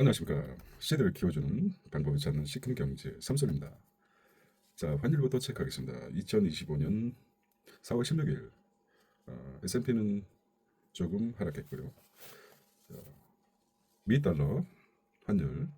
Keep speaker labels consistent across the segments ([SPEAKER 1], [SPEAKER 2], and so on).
[SPEAKER 1] 안녕하십니까. 씨들을 키워주는 방법을 찾는 시큰 경제 삼솔입니다. 자, 환율부터 체크하겠습니다. 2025년 4월 16일 어, S&P는 조금 하락했고요. 자, 미 달러 환율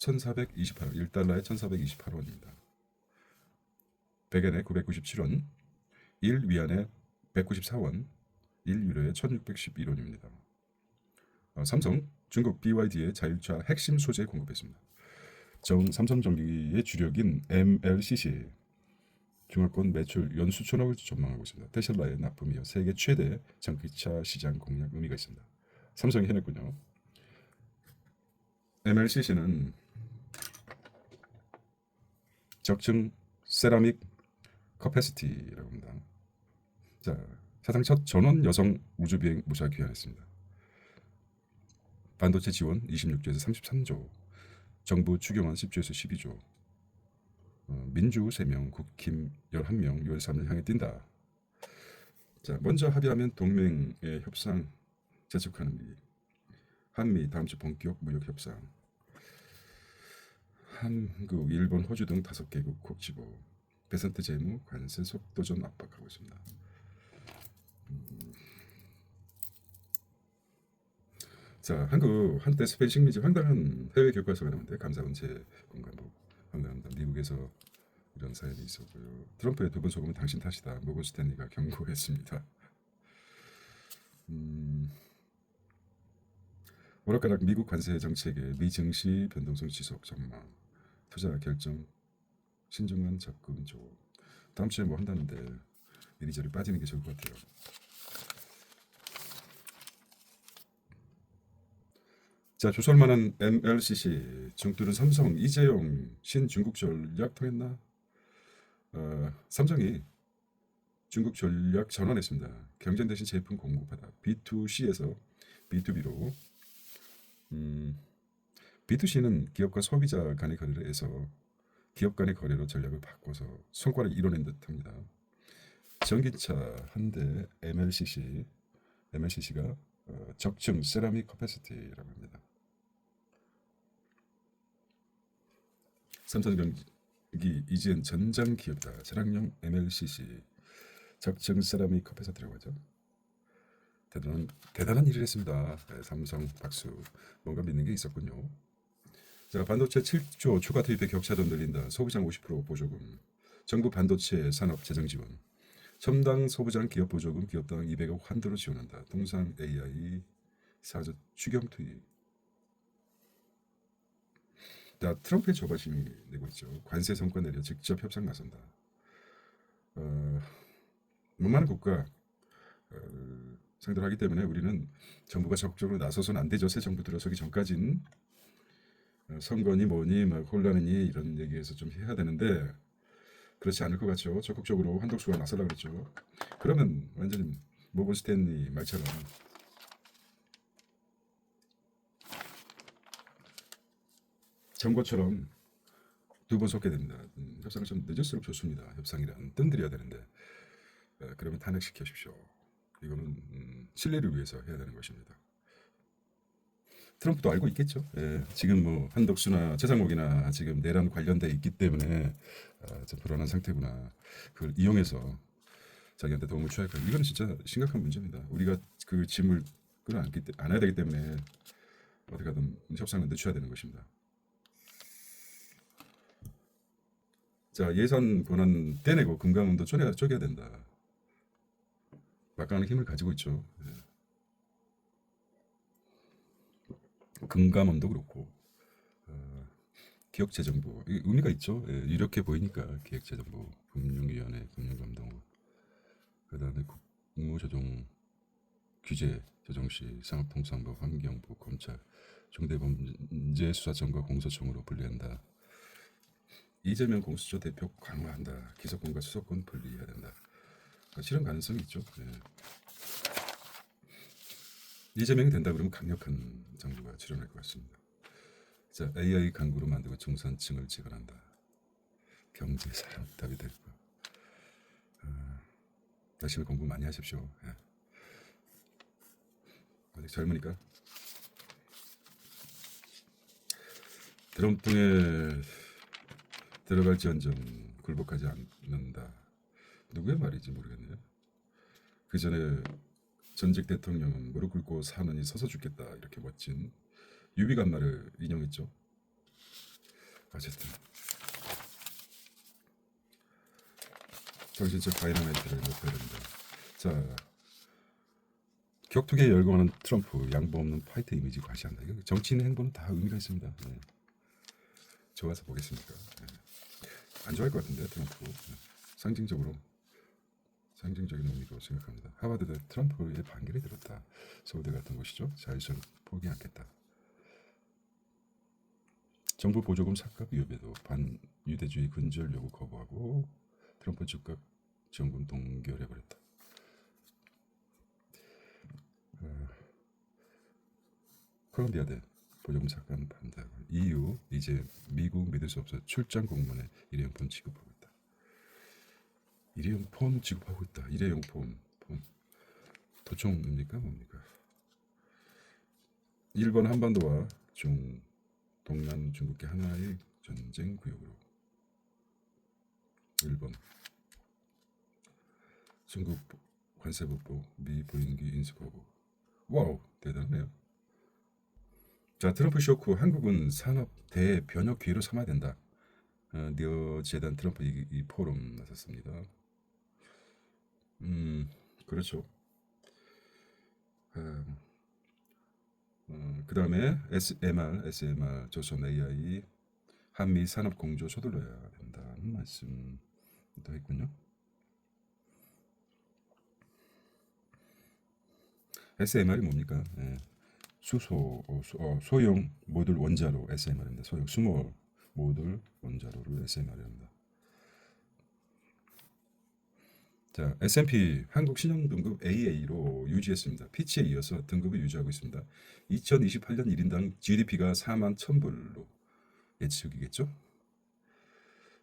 [SPEAKER 1] 1,428원, 1달러에 1,428원입니다. 백엔에 997원, 1위안에 194원, 1유로에 1,611원입니다. 어, 삼성 중국 BYD의 자율차 핵심 소재 공급했습니다. 전 삼성전기의 주력인 MLCC 중화권 매출 연 수 천억을 전망하고 있습니다. 테슬라의 납품이어 세계 최대 전기차 시장 공략 의미가 있습니다. 삼성이 해냈군요. MLCC는 적층 세라믹 커패시티라고 합니다. 자, 사상 첫 전원 여성 우주 비행 무사 귀환했습니다. 반도체 지원 26조에서 33조, 정부 추경안 10조에서 12조, 어, 민주 3명, 국힘 11명, 6월 3일 향해 뛴다. 자, 먼저 합의하면 동맹의 협상 재촉하는 미, 한미 다음 주 본격 무역 협상, 한국, 일본, 호주 등 다섯 개국 국지보, 베센트 재무, 관세 속도전 압박하고 있습니다. 자, 한국 한때 스페인 식민지 황당한 해외 교과서가 나오는데 감사원 제 공간부 황당합니다. 미국에서 이런 사연이 있었고요. 트럼프의 두번 속으면 당신 탓이다. 모건 스탠리가 경고했습니다. 음, 오락가락 미국 관세 정책의 미증시 변동성 지속 전망, 투자 결정 신중한 접근 조. 다음 주에 뭐 한다는데 이리저리 빠지는 게 좋을 것 같아요. 자 조설만한 MLCC 중뚜른 삼성 이재용 신중국 전략 통했나? 어, 삼성이 중국 전략 전환했습니다. 경쟁 대신 제품 공급하다. B2C에서 B2B로 음, B2C는 기업과 소비자 간의 거래를 해서 기업 간의 거래로 전략을 바꿔서 성과를 이뤄낸 듯합니다. 전기차 한 대 MLCC MLCC가 어, 적층 세라믹 커패시티라고 합니다. 삼성전기 이젠 전장 기업이다. 차량용 MLCC 적층 세라믹 커패시티라고 하죠. 대단한 대단한 일을 했습니다. 네, 삼성 박수. 뭔가 믿는 게 있었군요. 자, 반도체 7조 추가 투입에 격차도 늘린다. 소비장 50% 보조금. 정부 반도체 산업 재정 지원. 첨당 소부장 기업 보조금 기업당 200억 환도로 지원한다. 동상 AI 사저 추경 투입. 자, 트럼프의 조바심이 내고 있죠. 관세 성과 내려 직접 협상 나선다. 어, 많은 국가 어, 상대로 하기 때문에 우리는 정부가 적극적으로 나서서는 안 되죠. 새 정부 들어서기 전까진 어, 선거니 뭐니 막 혼란이니 이런 얘기에서 좀 해야 되는데 그렇지 않을 것 같죠. 적극적으로 한덕수가 나서라 그랬죠. 그러면 완전히 모건 스탠리 말처럼 정거처럼 두 번 섞게 됩니다. 음, 협상을 좀 늦을수록 좋습니다. 협상이란 뜸들여야 되는데 에, 그러면 탄핵시키십시오. 이거는 음, 신뢰를 위해서 해야 되는 것입니다. 트럼프도 알고 있겠죠. 예, 지금 뭐 한덕수나 최상목이나 지금 내란 관련돼 있기 때문에 아, 좀 불안한 상태구나. 그걸 이용해서 자기한테 도움을 취할까. 이거는 진짜 심각한 문제입니다. 우리가 그 짐을 끌어안기 때- 안아야 되기 때문에 어떻게든 협상을 늦춰야 되는 것입니다. 자 예산 권한 떼내고 금감원도 쪼개야, 쪼개야 된다. 막강한 힘을 가지고 있죠. 예. 금감원도 그렇고 어, 기억재정부 이 의미가 있죠. 예, 이렇게 보이니까 기획재정부, 금융위원회, 금융감독원, 그다음에 국무조정, 규제, 조정시, 산업통상부, 환경부, 검찰, 중대범죄수사청과 공소청으로 분리한다. 이재명 공수처 대표 강화한다. 기소권과 수사권 분리해야 된다. 아, 실현 가능성이 있죠. 예. 이재명이 된다 그러면 강력한 정부가 출연할 것 같습니다. 자, AI 강구로 만들고 중산층을 재건한다. 경제 사람 답이 될. 아, 열심히 공부 많이 하십시오. 예. 아직 젊으니까 드럼통에 들어갈지언정 굴복하지 않는다. 누구의 말인지 모르겠네요. 그 전에 전직 대통령은 무릎 꿇고 사느니 서서 죽겠다 이렇게 멋진 유비간 말을 인용했죠. 어쨌든 정신적 다이너마이트를 높여야 됩니다. 자 격투기에 열광하는 트럼프 양보 없는 파이트 이미지 과시한다. 정치인 행보는 다 의미가 있습니다. 네. 좋아서 보겠습니까? 네. 안 좋아할 것 같은데 트럼프 네. 상징적으로 상징적인 의미로 생각합니다. 하버드대 트럼프의 반결이 들었다. 서울대 같은 곳이죠. 자유선 포기 않겠다. 정부 보조금 삭감 위협에도 반유대주의 근절 요구 거부하고 트럼프 즉각 정권 동결해버렸다. 어, 콜롬비아대 보조금 삭감 반대하고 EU 이제 미국 믿을 수 없어 출장 공무원에 일회용품 지급하고 있다. 일회용품 지급하고 있다. 일회용품 폰 도청입니까 뭡니까? 일본 한반도와 중 동남 중국계 하나의 전쟁 구역으로 일본 중국 관세법보 미 보인기 인수 거부 와우 대단해요. 자 트럼프 쇼크 한국은 산업 대변혁 기회로 삼아야 된다. 어, 뉘어 재단 트럼프 이, 이 포럼 나섰습니다. 음 그렇죠. 음, 어, 그 다음에 SMR, SMR 조선 AI 한미 산업 공조 서둘러야 된다는 말씀도 했군요. SMR이 뭡니까? 예. 수소 어, 수- 어, 소형 모듈 원자로 SMR입니다. 소형 스몰 모듈 원자로를 SMR입니다. 자, S&P 한국 신용 등급 AA로 유지했습니다. 피치에 이어서 등급을 유지하고 있습니다. 2028년 1인당 GDP가 4만 1,000불로 예측이겠죠?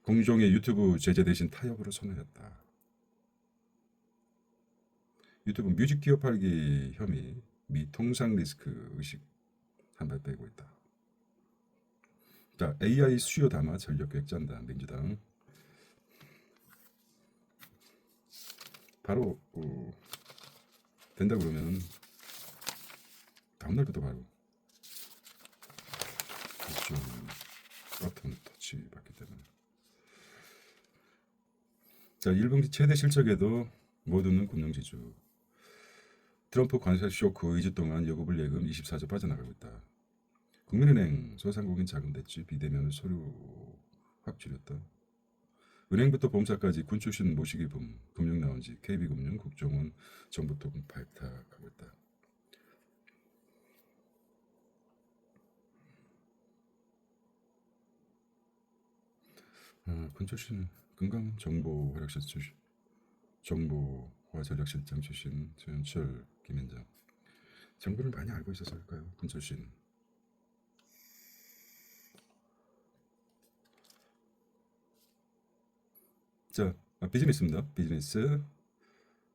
[SPEAKER 1] 공종의 유튜브 제재 대신 타협으로 선언했다. 유튜브 뮤직 기업 팔기 혐의 미 통상 리스크 의식 한 발 빼고 있다. 자, AI 수요 담아 전력 계획 짠다. 민주당. 바로 어, 된다 그러면 다음 날부터 바로 좀 버튼 터치 받기 때문에 자 1분기 최대 실적에도 모두는 금융지주 트럼프 관세 쇼크 2주 동안 여고불 예금 24조 빠져나가고 있다. 국민은행 소상공인 자금 대출 비대면 서류 확 줄였다. 은행부터 보험사까지 군 출신 모시기 붐, 금융 나온지 KB금융, 국정원, 정부 토금 발탁하고 있다. 아, 군 출신 금감 정보 활약실 출신 정보 화 전략실장 출신 최현철 김현장 정보를 많이 알고 있어서일까요? 군 출신 자 아, 비즈니스입니다. 비즈니스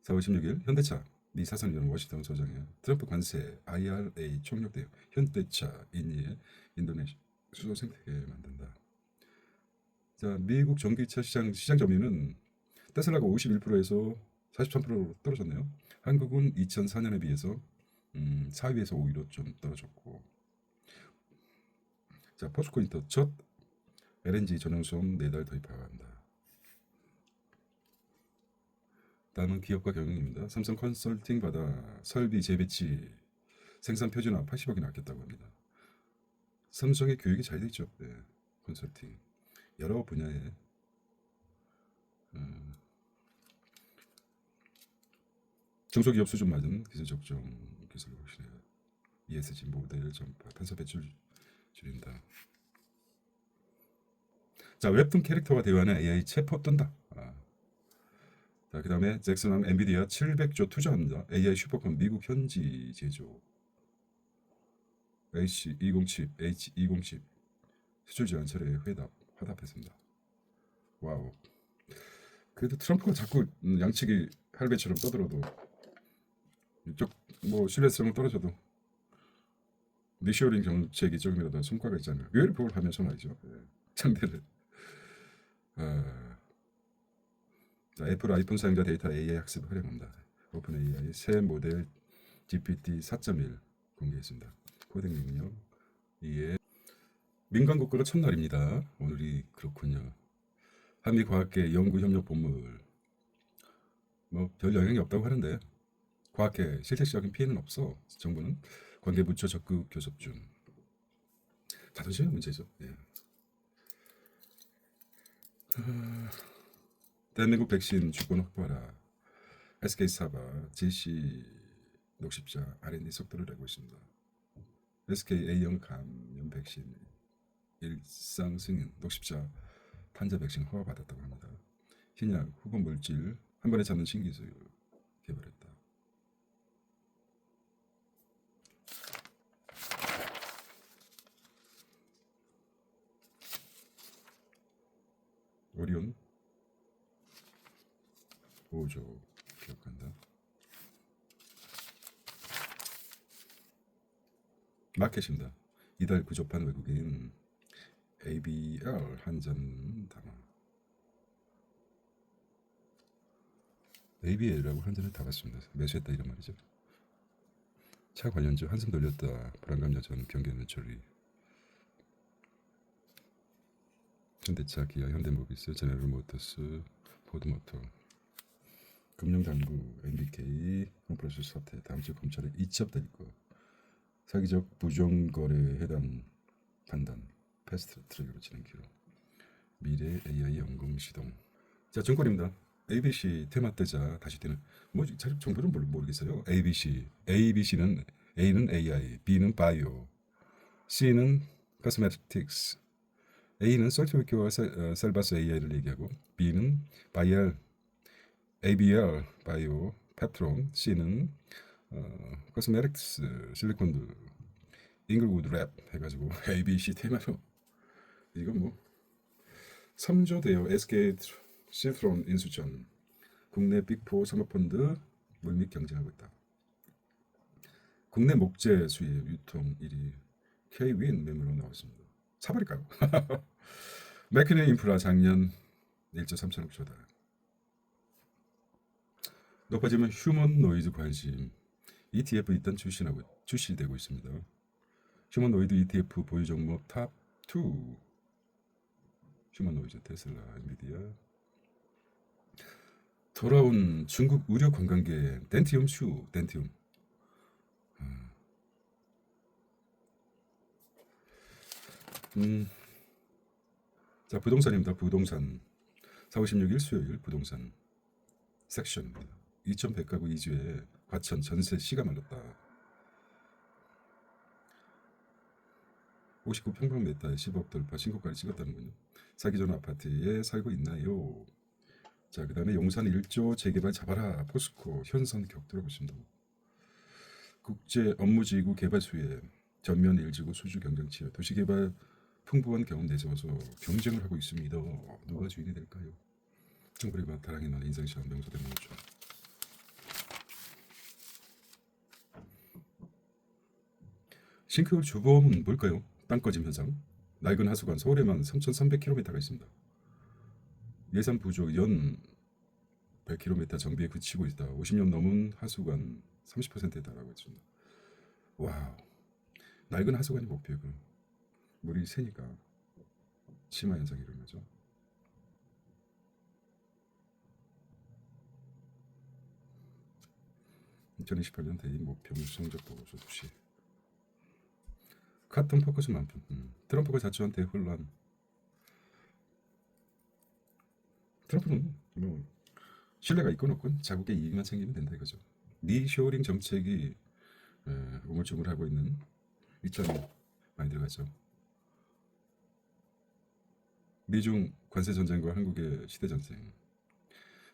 [SPEAKER 1] 4월 16일 현대차 미 사상위원 워싱턴 소장의 트럼프 관세 IRA 총력대요 현대차 인이에 인도네시아 수소 생태계 만든다. 자 미국 전기차 시장 시장 점유는 테슬라가 51%에서 43%로 떨어졌네요. 한국은 2004년에 비해서 음, 4위에서 5위로 좀 떨어졌고 자 포스코 인터 첫 LNG 전용 수업 4달 도입한다. 다음은 기업과 경영입니다. 삼성 컨설팅 받아 설비 재배치 생산 표준화 80억이나 아꼈다고 합니다. 삼성의 교육이 잘돼 있죠. 네, 컨설팅 여러 분야에 음, 중소기업 수준 맞은 기술 적정 기술을 확실해요. ESG 모델 전파 탄소 배출 줄인다. 자 웹툰 캐릭터가 대화하는 AI 챗봇 뜬다. 아. 자, 그 다음에 잭슨함 엔비디아 700조 투자합니다. AI 슈퍼컴 미국 현지 제조. H207, H207 수출 지원 철회에 회답, 화답했습니다. 와우. 그래도 트럼프가 자꾸 음, 양측이 할배처럼 떠들어도 이쪽 뭐 신뢰성은 떨어져도 리쇼링 정책이 조금이라도 성과가 있잖아요. 그걸 하면서 말이죠. 예. 상대를 아, 자, 애플 아이폰 사용자 데이터 AI 학습 활용합니다. 오픈 AI 새 모델 GPT 4.1 공개했습니다. 코딩 능력 이에 민간 국가가 첫날입니다. 오늘이 그렇군요. 한미 과학계 연구 협력 본물 뭐 별 영향이 없다고 하는데 과학계 실질적인 피해는 없어. 정부는 관계 부처 적극 교섭 중. 자존심의 문제죠. 예. 아, 대한민국 백신 주권 확보하라. SK 사바 GC 녹십자 R&D 속도를 내고 있습니다. SK A형 감염 백신 일상 승인 녹십자 판자 백신 허가 받았다고 합니다. 신약 후보 물질 한 번에 잡는 신기술 개발했 다. 오리온 5조 기억한다. 마켓입니다. 이달 구조판 외국인 ABR 한전 담아 ABL이라고 한전을 담았습니다. 매수했다 이런 말이죠. 차 관련주 한숨 돌렸다. 불안감 여전 경계는 처리. 현대차, 기아, 현대모비스, 제네럴모터스, 포드모터, 금융당국, MBK, 홈플러스 사태, 다음 주 검찰에 이첩될 거. 사기적 부정거래에 해당 판단, 패스트 트랙으로 진행기로. 미래 AI 연금 시동. 자, 증권입니다. ABC 테마 뜨자 다시 뛰는? 잘 정보를 모르- 모르겠어요. ABC, ABC는 A는 AI, B는 바이오, C는 코스메틱스, A는 솔트위크와 어, 셀바스 AI를 얘기하고 B는 바이얼, ABR, 바이오, 펩트론, C는 어, 코스메틱스, 실리콘드, 잉글우드 랩 해가지고 ABC 테마로 이건 뭐 3조 대여 SK 시트론 인수전 국내 빅포 사모펀드 물밑 경쟁하고 있다. 국내 목재 수입 유통 1위 K윈 매물로 나왔습니다. 사버릴까요? 맥키네 인프라 작년 1.3천억 조달. 높아지면 휴먼 노이즈 관심 ETF 일단 출시하고 출시되고 있습니다. 휴먼 노이드 ETF 보유 종목 탑 2 휴먼 노이즈 테슬라 엔비디아 돌아온 중국 의료 관광계 덴티움 슈 덴티움 음. 자 부동산입니다 부동산 4월 16일 수요일 부동산 섹션입니다 2100가구 2주에 과천 전세 시가 말랐다 59평방미터에 10억 돌파 신고가를 찍었다는군요 사기 전 아파트에 살고 있나요? 자, 그 다음에 용산 1조 재개발 잡아라 포스코 현선 격돌하고 있습니다. 국제 업무지구 개발 수혜 전면 일지구 수주 경쟁 치열 도시개발 풍부한 경험 내세워서 경쟁을 하고 있습니다. 누가 주인이 될까요? 정부리가 다랑이 난 인생 시험 명소 대문죠. 싱크홀 주범은 뭘까요? 땅 꺼짐 현상. 낡은 하수관 서울에만 3,300km가 있습니다. 예산 부족 연 100km 정비에 그치고 있다. 50년 넘은 하수관 30%에 달하고 있습니다. 와우. 낡은 하수관이 목표고 물이 새니까 치마 현상이 일어나죠. (2028년) 대입 목표 성적 보고서 수시 카톤 포커스 만큼 음. 트럼프가 자초한 대혼란 트럼프는 뭐 신뢰가 있건 없건 자국의 이익만 챙기면 된다 이거죠. 리쇼링 정책이 에, 우물쭈물하고 있는 이점이 많이 들어가죠. 미중 관세 전쟁과 한국의 시대 전쟁.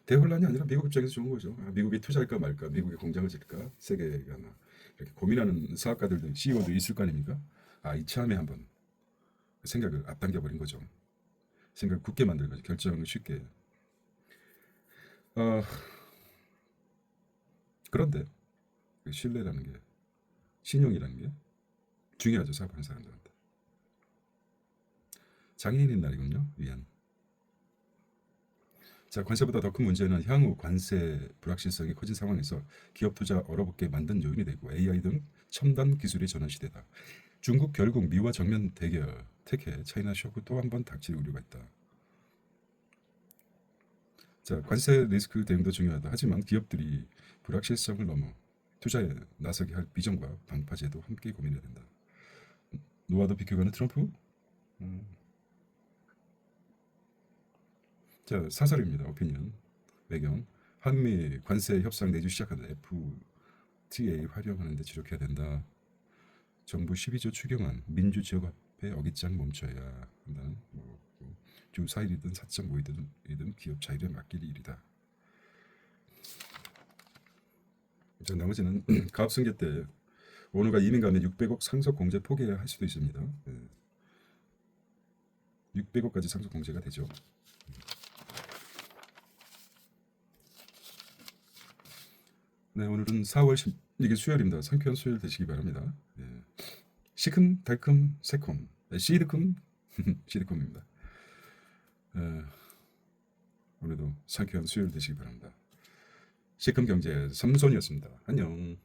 [SPEAKER 1] 대혼란이 아니라 미국 입장에서 좋은 거죠. 아, 미국이 투자할까 말까, 미국에 공장을 질까, 세계가 나 이렇게 고민하는 사업가들도 CEO도 있을 거 아닙니까? 아 이참에 한번 생각을 앞당겨 버린 거죠. 생각 굳게 거죠. 결정을 쉽게. 어, 그런데 그 신뢰라는 게 신용이라는 게 중요하죠 사업하는 사람들한테. 장애인의 날이군요. 위안. 자 관세보다 더 큰 문제는 향후 관세 불확실성이 커진 상황에서 기업 투자 얼어붙게 만든 요인이 되고 AI 등 첨단 기술의 전환 시대다. 중국 결국 미와 정면 대결 택해 차이나 쇼크 또 한 번 닥칠 우려가 있다. 자 관세 리스크 대응도 중요하다. 하지만 기업들이 불확실성을 넘어 투자에 나서게 할 비전과 방파제도 함께 고민해야 된다. 노아도 비켜가는 트럼프? 음. 자 사설입니다. 오피니언 배경 한미 관세 협상 내주 시작한다. FTA 활용하는 데 주력해야 된다. 정부 12조 추경안 민주 지역 화폐 어깃장 멈춰야 한다는 뭐, 주 4일이든 4.5일이든 기업 자율에 맡길 일이다. 자, 나머지는 가압승계 때 원우가 이민 가면 600억 상속 공제 포기해야 할 수도 있습니다. 예. 600억까지 상속 공제가 되죠. 네, 오늘은 4월 10 이게 수요일입니다. 상쾌한 수요일 되시기 바랍니다. 예. 시큼 달큼 새콤 네, 시드큼 시드콤입니다. 예. 오늘도 상쾌한 수요일 되시기 바랍니다. 시큼 경제 삼손이었습니다. 안녕.